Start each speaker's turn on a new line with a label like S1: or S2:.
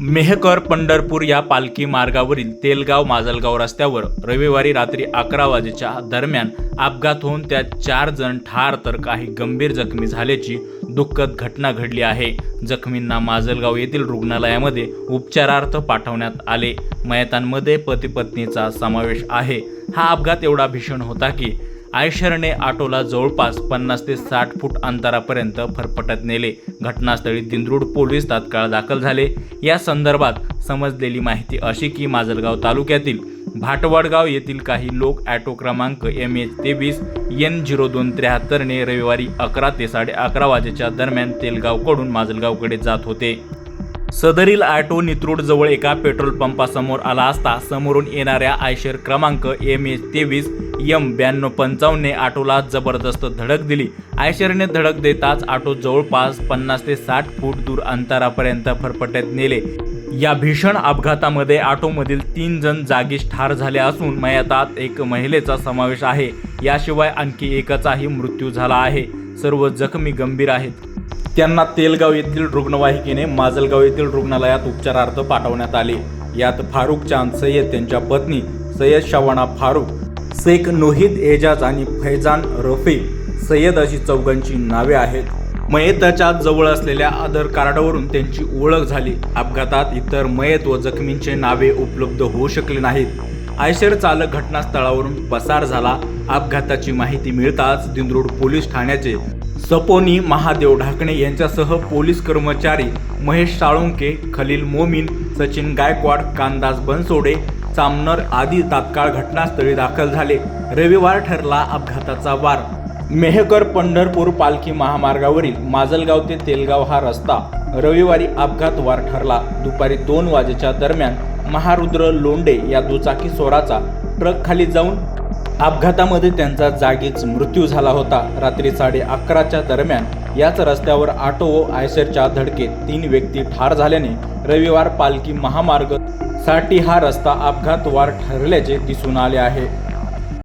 S1: मेहकर पंढरपूर या पालखी मार्गावरील तेलगाव माजलगाव रस्त्यावर रविवारी रात्री अकरा वाजेच्या दरम्यान अपघात होऊन त्यात चार जण ठार तर काही गंभीर जखमी झाल्याची दुःखद घटना घडली आहे. जखमींना माजलगाव येथील रुग्णालयामध्ये उपचारार्थ पाठवण्यात आले. मयतांमध्ये पती पत्नीचा समावेश आहे. हा अपघात एवढा भीषण होता की आयशरने आटोला जवळपास पन्नास ते साठ फूट अंतरापर्यंत फरफटत नेले. घटनास्थळी दिंद्रूड पोलीस तात्काळ दाखल झाले. या संदर्भात समजलेली माहिती अशी की माजलगाव तालुक्यातील भाटवडगाव येथील काही लोक ॲटो क्रमांक एम एच तेवीस एन झिरो दोन त्र्याहत्तरने रविवारी अकरा ते साडे अकरा वाजेच्या दरम्यान तेलगावकडून माजलगावकडे जात होते. सदरील ऑटो नित्रूड जवळ एका पेट्रोल पंपासमोर आला असता समोरून येणाऱ्या आयशर क्रमांक एम एच तेवीस एम ब्याण्णव पंचावन्नने ऑटोला जबरदस्त धडक दिली. आयशरने धडक देताच ऑटो जवळपास पन्नास ते साठ फूट दूर अंतरापर्यंत फरफटत नेले. या भीषण अपघातामध्ये ऑटोमधील तीन जण जागीच ठार झाले असून मयतात एक महिलेचा समावेश आहे. याशिवाय आणखी एकाचाही मृत्यू झाला आहे. सर्व जखमी गंभीर आहेत. त्यांना तेलगाव येथील रुग्णवाहिकेने माजलगाव येथील रुग्णालयात उपचारार्थ पाठवण्यात आले. यात फारुख चांद सय्यद त्यांच्या पत्नी सय्यद शवाना फारुख शेख नोहिद एजाज आणि फैजान रफी सय्यद अशी चौघांची नावे आहेत. मयताच्या जवळ असलेल्या आधार कार्डावरून त्यांची ओळख झाली. अपघातात इतर मयत व जखमींचे नावे उपलब्ध होऊ शकले नाहीत. आयशर चालक घटनास्थळावरून पसार झाला. अपघाताची माहिती मिळताच दिंद्रोड पोलीस ठाण्याचे सपोनी महादेव ढाकणे यांच्यासह पोलीस कर्मचारी महेश साळुंके खलील मोमीन सचिन गायकवाड कांदास बनसोडे चामनर आदी तात्काळ घटनास्थळी दाखल झाले. रविवार ठरला अपघाताचा वार. मेहकर पंढरपूर पालखी महामार्गावरील माजलगाव ते तेलगाव हा रस्ता रविवारी अपघात वार ठरला. दुपारी दोन वाजेच्या दरम्यान महारुद्र लोंडे या दुचाकी सोराचा ट्रक खाली जाऊन अपघातामध्ये त्यांचा जागीच मृत्यू झाला होता. रात्री साडे अकराच्या दरम्यान याच रस्त्यावर आटो व आयसरच्या धडकेत तीन व्यक्ती ठार झाल्याने रविवार पालखी महामार्गसाठी हा रस्ता अपघातवार ठरल्याचे दिसून आले आहे.